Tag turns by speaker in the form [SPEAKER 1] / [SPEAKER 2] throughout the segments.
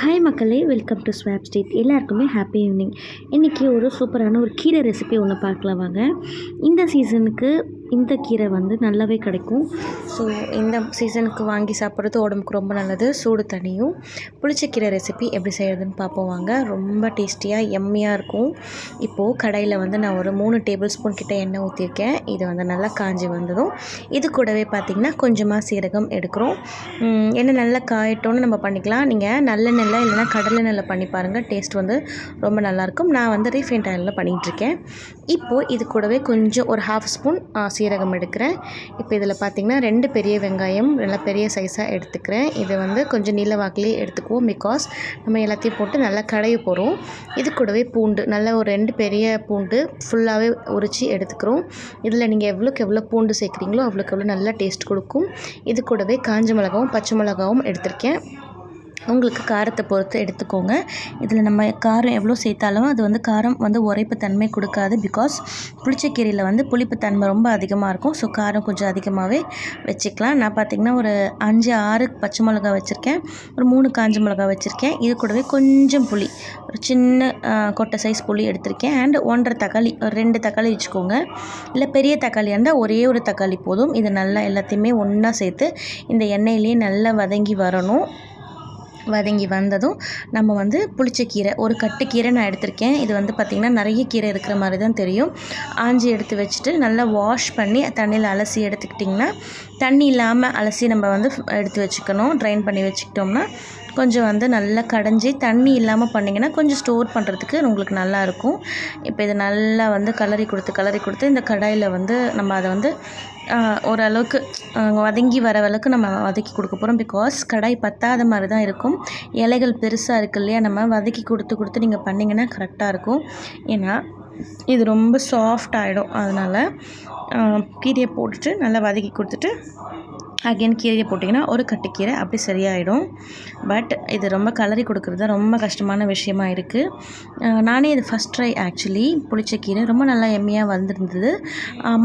[SPEAKER 1] Hi மக்களே welcome to swap street எல்லாருக்குமே happy evening இன்றைக்கி ஒரு சூப்பரான ஒரு கீரை ரெசிபி ஒன்று பார்க்கலாம் வாங்க. இந்த சீசனுக்கு இந்த கீரை வந்து நல்லாவே கிடைக்கும். ஸோ இந்த சீசனுக்கு வாங்கி சாப்பிட்றது உடம்புக்கு ரொம்ப நல்லது. சூடு தனியும் புளிச்சக்கீரை ரெசிபி எப்படி செய்கிறதுன்னு பார்ப்போம் வாங்க. ரொம்ப டேஸ்டியாக எம்மியாக இருக்கும். இப்போது கடையில் வந்து நான் ஒரு மூணு டேபிள் ஸ்பூன் கிட்ட எண்ணெய் ஊற்றிருக்கேன் இது வந்து நல்லா காஞ்சி வந்ததும். இது கூடவே பார்த்திங்கன்னா கொஞ்சமாக சீரகம் எடுக்கிறோம். எண்ணெய் நல்லா காயட்டோன்னு நம்ம பண்ணிக்கலாம். நீங்கள் நல்லெண்ணெயில் இல்லைன்னா கடலெண்ணெயில் பண்ணி பாருங்கள் டேஸ்ட் வந்து ரொம்ப நல்லாயிருக்கும் நான் வந்து ரீஃபைண்ட் ஆயிலில் பண்ணிகிட்ருக்கேன் இப்போது இது கூடவே கொஞ்சம் ஒரு ஹாஃப் ஸ்பூன் சீரகம் சீரகம் எடுக்கிறேன். இப்போ இதில் பார்த்திங்கன்னா ரெண்டு பெரிய வெங்காயம் நல்லா பெரிய சைஸாக எடுத்துக்கிறேன். இதை வந்து கொஞ்சம் நீல வாக்கிலே எடுத்துக்குவோம் பிகாஸ் நம்ம எல்லாத்தையும் போட்டு நல்லா கடைய போகிறோம் இது கூடவே பூண்டு நல்லா ஒரு ரெண்டு பெரிய பூண்டு ஃபுல்லாகவே உரித்து எடுத்துக்கிறோம். இதில் நீங்கள் எவ்வளோக்கு எவ்வளோ பூண்டு சேர்க்குறீங்களோ அவ்வளோக்கு எவ்வளோ நல்லா டேஸ்ட் கொடுக்கும். இது கூடவே காஞ்ச மிளகாவும் பச்சை மிளகாவும் எடுத்திருக்கேன். உங்களுக்கு காரத்தை பொறுத்து எடுத்துக்கோங்க. இதில் நம்ம காரம் எவ்வளோ சேர்த்தாலும் அது வந்து காரம் வந்து உரைப்பு தன்மை கொடுக்காது பிகாஸ் புளிச்சக்கீரையில் வந்து புளிப்பு தன்மை ரொம்ப அதிகமாக இருக்கும். ஸோ காரம் கொஞ்சம் அதிகமாகவே வச்சுக்கலாம். நான் பார்த்திங்கன்னா ஒரு அஞ்சு ஆறு பச்சை மிளகா வச்சுருக்கேன். ஒரு மூணு காஞ்ச மிளகா வச்சுருக்கேன். இது கூடவே கொஞ்சம் புளி ஒரு சின்ன கொட்டை சைஸ் புளி எடுத்திருக்கேன். அண்ட் ஒன்றரை தக்காளி ஒரு ரெண்டு தக்காளி வச்சுக்கோங்க. இல்லை பெரிய தக்காளியாக இருந்தால் ஒரே ஒரு தக்காளி போதும். இது நல்லா எல்லாத்தையுமே ஒன்றா சேர்த்து இந்த எண்ணெயிலேயே நல்லா வதங்கி வரணும். வதங்கி வந்ததும் நம்ம வந்து புளிச்சக்கீரை ஒரு கட்டு கீரை நான் எடுத்திருக்கேன். இது வந்து பார்த்திங்கன்னா நிறைய கீரை இருக்கிற மாதிரி தான் தெரியும். ஆஞ்சி எடுத்து வச்சுட்டு நல்லா வாஷ் பண்ணி தண்ணியில் அலசி எடுத்துக்கிட்டிங்கன்னா தண்ணி இல்லாமல் அலசி நம்ம வந்து எடுத்து வச்சுக்கணும். ட்ரைன் பண்ணி வச்சுக்கிட்டோம்னா கொஞ்சம் வந்து நல்லா கடைஞ்சி தண்ணி இல்லாமல் பண்ணிங்கன்னா கொஞ்சம் ஸ்டோர் பண்ணுறதுக்கு உங்களுக்கு நல்லா இருக்கும். இப்போ இது நல்லா வந்து கலரி கொடுத்து கலரி கொடுத்து இந்த கடாயில் வந்து நம்ம அதை வந்து ஓரளவுக்கு வதங்கி வர அளவுக்கு நம்ம வதக்கி கொடுக்க போகிறோம் பிகாஸ் கடாய் பத்தாத மாதிரி தான் இருக்கும். இலைகள் பெருசாக இருக்கு இல்லையா? நம்ம வதக்கி கொடுத்து கொடுத்து நீங்கள் பண்ணிங்கன்னா கரெக்டாக இருக்கும். ஏன்னா இது ரொம்ப சாஃப்ட் ஆகிடும் அதனால் கீரையை போட்டுட்டு நல்லா வதக்கி கொடுத்துட்டு அகைன் கீரையை போட்டிங்கன்னா ஒரு கட்டுக்கீரை அப்படி சரியாயிடும். பட் இது ரொம்ப கலரி கொடுக்குறது தான் ரொம்ப கஷ்டமான விஷயமா இருக்குது நானே இது ஃபஸ்ட் ட்ரை ஆக்சுவலி புளிச்ச கீரை ரொம்ப நல்லா எம்மியாக வந்திருந்தது.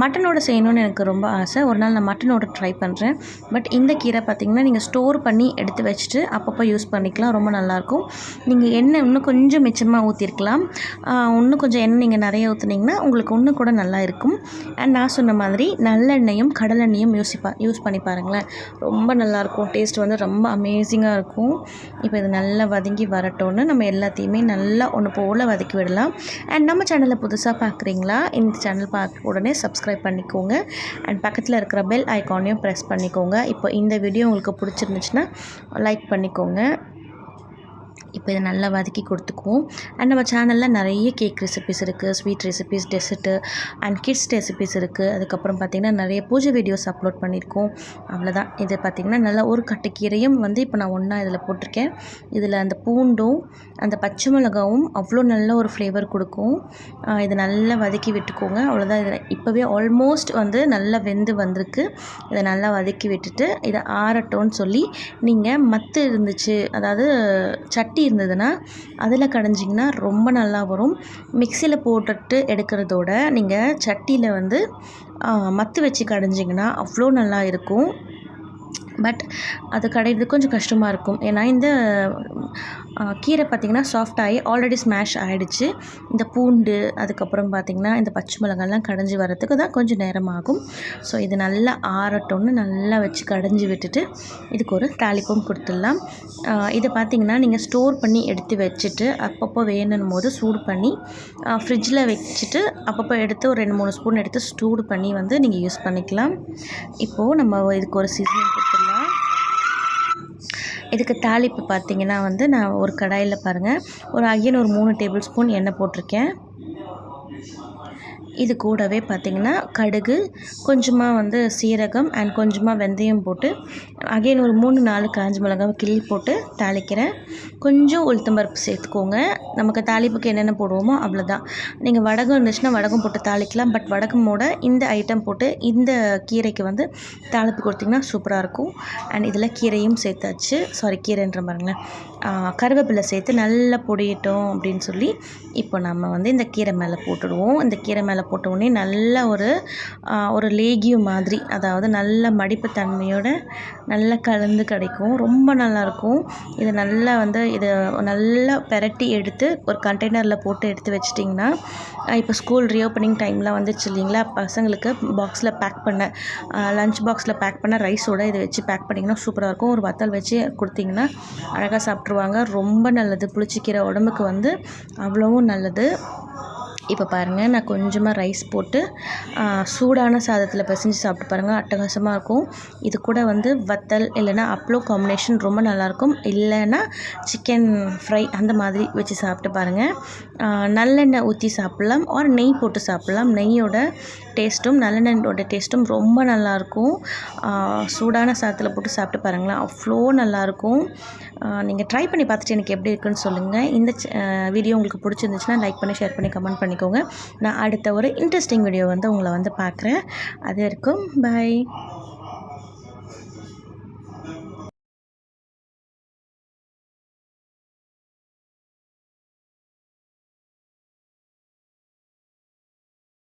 [SPEAKER 1] மட்டனோட செய்யணும்னு எனக்கு ரொம்ப ஆசை. ஒரு நாள் நான் மட்டனோட ட்ரை பண்ணுறேன் பட் இந்த கீரை பார்த்திங்கன்னா நீங்கள் ஸ்டோர் பண்ணி எடுத்து வச்சுட்டு அப்பப்போ யூஸ் பண்ணிக்கலாம். ரொம்ப நல்லாயிருக்கும் நீங்கள் எண்ணெய் இன்னும் கொஞ்சம் மிச்சமாக ஊற்றிருக்கலாம் இன்னும் கொஞ்சம் எண்ணெய் நீங்கள் நிறைய ஊற்றுனீங்கன்னா உங்களுக்கு இன்னும் கூட நல்லா இருக்கும். அண்ட் நான் சொன்ன மாதிரி நல்லெண்ணெயும் கடலெண்ணெயும் யூஸ் பா யூஸ் பண்ணி பாருங்கள் வச்சுக்கோங்களேன். ரொம்ப நல்லாயிருக்கும். டேஸ்ட் வந்து ரொம்ப அமேசிங்காக இருக்கும். இப்போ இது நல்லா வதங்கி வரட்டோன்னு நம்ம எல்லாத்தையுமே நல்லா ஒன்று போல் வதக்கி விடலாம். அண்ட் நம்ம சேனலை புதுசாக பார்க்குறீங்களா இந்த சேனல் பார்க்க உடனே சப்ஸ்கிரைப் பண்ணிக்கோங்க. அண்ட் பக்கத்தில் இருக்கிற பெல் ஐக்கானையும் ப்ரெஸ் பண்ணிக்கோங்க. இப்போ இந்த வீடியோ உங்களுக்கு பிடிச்சிருந்துச்சுன்னா லைக் பண்ணிக்கோங்க. இப்போ இதை நல்லா வதக்கி கொடுத்துக்குவோம். அண்ட் நம்ம சேனலில் நிறைய கேக் ரெசிபிஸ் இருக்குது sweet recipes dessert and kids recipes இருக்குது அதுக்கப்புறம் பார்த்திங்கன்னா நிறைய பூஜை வீடியோஸ் அப்லோட் பண்ணியிருக்கோம். அவ்வளோதான் இது பார்த்திங்கன்னா நல்லா ஒரு கட்டுக்கீரையும் வந்து இப்போ நான் ஒன்றா இதில் போட்டிருக்கேன். இதில் அந்த பூண்டும் அந்த பச்சை மிளகாவும் அவ்வளோ நல்ல ஒரு ஃப்ளேவர் கொடுக்கும். இதை நல்லா வதக்கி விட்டுக்கோங்க. அவ்வளோதான் இதில் இப்போவே ஆல்மோஸ்ட் வந்து நல்லா வெந்து வந்திருக்கு. இதை நல்லா வதக்கி விட்டுட்டு இதை ஆறட்டோன்னு சொல்லி நீங்கள் மத்து இருந்துச்சு அதாவது சட்டி இருந்ததுன்னா அதில் கடைஞ்சிங்கன்னா ரொம்ப நல்லா வரும். மிக்சியில் போட்டுட்டு எடுக்கிறதோட நீங்கள் சட்டியில் வந்து மத்து வச்சு கடைஞ்சிங்கன்னா அவ்வளோ நல்லா இருக்கும். பட் அது கடையிறது கொஞ்சம் கஷ்டமாக இருக்கும். ஏன்னா இந்த கீரை பார்த்திங்கன்னா சாஃப்ட் ஆகி ஆல்ரெடி ஸ்மாஷ் ஆகிடுச்சு இந்த பூண்டு அதுக்கப்புறம் பார்த்திங்கன்னா இந்த பச்சை மிளகாலாம் கடைஞ்சி வரத்துக்கு தான் கொஞ்சம் நேரம் ஆகும் ஸோ இது நல்லா ஆறட்டும்னு நல்லா வச்சு கடைஞ்சி விட்டுட்டு இதுக்கு ஒரு தாளிப்பும் கொடுத்துடலாம். இதை பார்த்திங்கன்னா நீங்கள் ஸ்டோர் பண்ணி எடுத்து வச்சுட்டு அப்பப்போ வேணும் போது சூடு பண்ணி ஃப்ரிட்ஜில் வச்சுட்டு அப்பப்போ எடுத்து ஒரு ரெண்டு மூணு ஸ்பூன் எடுத்து சூடு பண்ணி வந்து நீங்கள் யூஸ் பண்ணிக்கலாம். இப்போது நம்ம இதுக்கு ஒரு சீசன் இதுக்கு தாளிப்பு பார்த்தீங்கன்னா வந்து நான் ஒரு கடாயில் பாருங்கள் ஒரு ஐயன் ஒரு மூணு டேபிள் ஸ்பூன் எண்ணெய் போட்டிருக்கேன். இது கூடவே பார்த்திங்கன்னா கடுகு கொஞ்சமாக வந்து சீரகம் அண்ட் கொஞ்சமாக வெந்தயம் போட்டு அகைன் ஒரு மூணு நாலு காஞ்ச மிளகாவை கிள்ளி போட்டு தாளிக்கிறேன். கொஞ்சம் உளுத்தம்பருப்பு சேர்த்துக்கோங்க. நமக்கு தாளிப்புக்கு என்னென்ன போடுவோமோ அவ்வளோதான் நீங்கள் வடகம் இருந்துச்சுன்னா வடகம் போட்டு தாளிக்கலாம். பட் வடகமோட இந்த ஐட்டம் போட்டு இந்த கீரைக்கு வந்து தாளிப்பு கொடுத்திங்கன்னா சூப்பராக இருக்கும். அண்ட் இதில் கீரையும் சேர்த்தாச்சு. சாரி கீரைன்ற பாருங்களேன். கருவேப்பிலை சேர்த்து நல்லா பொடியிட்டோம் அப்படின்னு சொல்லி இப்போ நம்ம வந்து இந்த கீரை மேலே போட்டுடுவோம். இந்த கீரை மேலே போட்ட உடனே நல்ல ஒரு ஒரு லேகியம் மாதிரி அதாவது நல்ல மடிப்பு தன்மையோட நல்லா கலந்து கிடைக்கும். ரொம்ப நல்லாயிருக்கும் இது நல்லா வந்து இதை நல்லா பெரட்டி எடுத்து ஒரு கண்டெய்னரில் போட்டு எடுத்து வச்சிட்டிங்கன்னா இப்போ ஸ்கூல் ரீஓப்பனிங் டைம்லாம் வந்துச்சு இல்லைங்களா? பசங்களுக்கு பாக்ஸில் பேக் பண்ண லஞ்ச் பாக்ஸில் பேக் பண்ண ரைஸோட இதை வச்சு பேக் பண்ணிங்கன்னா சூப்பராக இருக்கும். ஒரு வத்தல் வச்சு கொடுத்தீங்கன்னா அழகாக சாப்பிட்ருவாங்க ரொம்ப நல்லது. புளிச்சிக்கீரை உடம்புக்கு வந்து அவ்வளவும் நல்லது. இப்போ பாருங்கள் நான் கொஞ்சமாக ரைஸ் போட்டு சூடான சாதத்தில் பிசைஞ்சு சாப்பிட்டு பாருங்கள் அட்டகாசமாக இருக்கும். இது கூட வந்து வத்தல் இல்லைனா அப்பளோ காம்பினேஷன் ரொம்ப நல்லாயிருக்கும். இல்லைன்னா சிக்கன் ஃப்ரை அந்த மாதிரி வச்சு சாப்பிட்டு பாருங்கள் நல்லெண்ணெய் ஊற்றி சாப்பிட்லாம் ஆர் நெய் போட்டு சாப்பிட்லாம். நெய்யோட டேஸ்ட்டும் நல்லெண்ணெயோட டேஸ்ட்டும் ரொம்ப நல்லாயிருக்கும். சூடான சாதத்தில் போட்டு சாப்பிட்டு பாருங்களேன் அவ்வளோ நல்லாயிருக்கும். நீங்கள் ட்ரை பண்ணி பார்த்துட்டு எனக்கு எப்படி இருக்குன்னு சொல்லுங்கள் இந்த வீடியோ உங்களுக்கு பிடிச்சிருந்துச்சுன்னா லைக் பண்ணி ஷேர் பண்ணி கமெண்ட் பண்ணி பண்ணிக்கோங்க நான் அடுத்த ஒரு இன்ட்ரெஸ்டிங் வீடியோ வந்து உங்களை வந்து பார்க்குறேன். அது வரைக்கும் பை